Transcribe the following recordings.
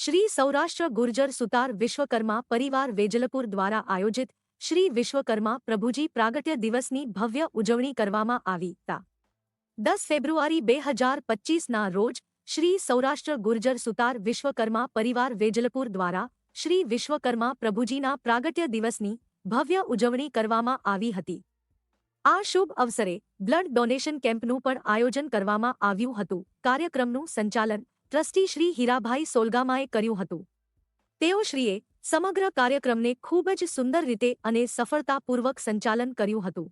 શ્રી સૌરાષ્ટ્ર ગુર્જર સુતાર વિશ્વકર્મા પરિવાર વેજલપુર દ્વારા આયોજિત શ્રી વિશ્વકર્મા પ્રભુજી પ્રાગટ્ય દિવસની ભવ્ય ઉજવણી કરવામાં આવી તા. દસ ફેબ્રુઆરી બે હજાર પચ્ચીસના રોજ શ્રી સૌરાષ્ટ્ર ગુર્જર સુતાર વિશ્વકર્મા પરિવાર વેજલપુર દ્વારા શ્રી વિશ્વકર્મા પ્રભુજીના પ્રાગટ્ય દિવસની ભવ્ય ઉજવણી કરવામાં આવી હતી. આ શુભ અવસરે બ્લડ ડોનેશન કેમ્પનું પણ આયોજન કરવામાં આવ્યું હતું. કાર્યક્રમનું સંચાલન ટ્રસ્ટી શ્રી હીરાભાઈ સોલગામાએ કર્યું હતું. તેઓશ્રીએ સમગ્ર કાર્યક્રમને ખૂબ જ સુંદર રીતે અને સફળતાપૂર્વક સંચાલન કર્યું હતું.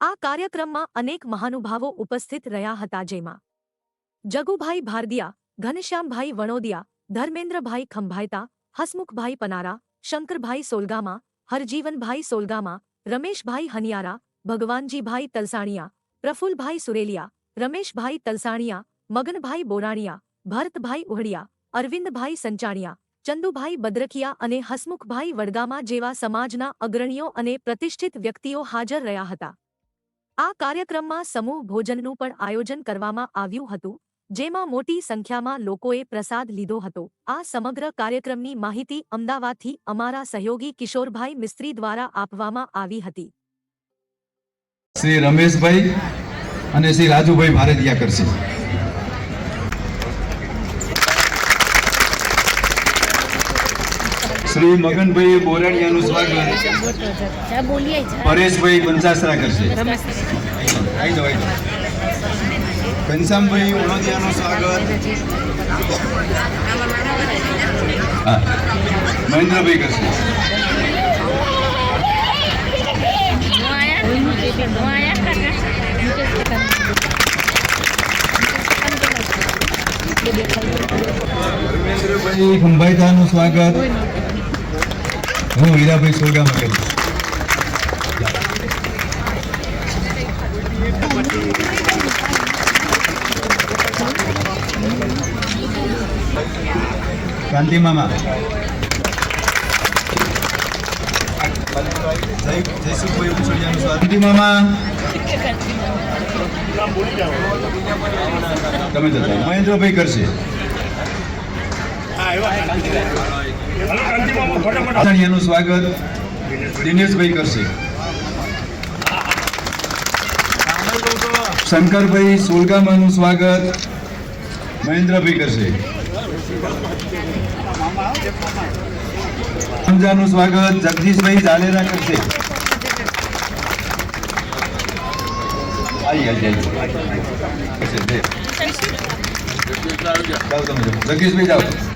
આ કાર્યક્રમમાં અનેક મહાનુભાવો ઉપસ્થિત રહ્યા હતા જેમાં જગુભાઈ ભારદિયા, ઘનશ્યામભાઈ વણોદિયા, ધર્મેન્દ્રભાઈ ખંભાયતા, હસમુખભાઈ પનારા, શંકરભાઈ સોલગામા, હરજીવનભાઈ સોલગામા, રમેશભાઈ હનિયારા, ભગવાનજીભાઈ તલસાણિયા, પ્રફુલભાઈ સુરેલિયા, રમેશભાઈ તલસાણિયા, મગનભાઈ બોરાણિયા ભરતભાઈ ઉહડિયા અરવિંદભાઈ સંચાણિયા, ચંદુભાઈ બદ્રખિયા અને હસમુખભાઈ વડગામા જેવા સમાજના અગ્રણીઓ અને પ્રતિષ્ઠિત વ્યક્તિઓ હાજર રહ્યા હતા. આ કાર્યક્રમમાં સમૂહ ભોજનનું પણ આયોજન કરવામાં આવ્યું હતું, જેમાં મોટી સંખ્યામાં લોકોએ પ્રસાદ લીધો હતો. આ સમગ્ર કાર્યક્રમની માહિતી અમદાવાદથી અમારા સહયોગી કિશોરભાઈ મિસ્ત્રી દ્વારા આપવામાં આવી હતી. શ્રી રમેશભાઈ અને શ્રી રાજુભાઈ ભારતીયા કરશે. શ્રી મગનભાઈ બોરાડિયાનું સ્વાગત પરેશભાઈ બંસાસરા કરશે. ઘનશ્યામભાઈ ઓળોદિયાનું સ્વાગત. મહેન્દ્રભાઈ કરશે. ધર્મેન્દ્રભાઈ ખંભાઈતાનું સ્વાગત. હું હીરાભાઈ સોગામાં કરીશ કાંતિ મામા જયસુખભાઈ ઉછળિયાનું સ્વાગત કાંતિ મામા તમે જતા મહેન્દ્રભાઈ કરશે નું સ્વાગત દિનેશભાઈ કરશે. શંકરભાઈ સોલગામાનું સ્વાગત મહેન્દ્રભાઈ કરશે. સમજાનું સ્વાગત જગદીશભાઈ ઝાલેરા કરશે. જગદીશભાઈ જાઓ.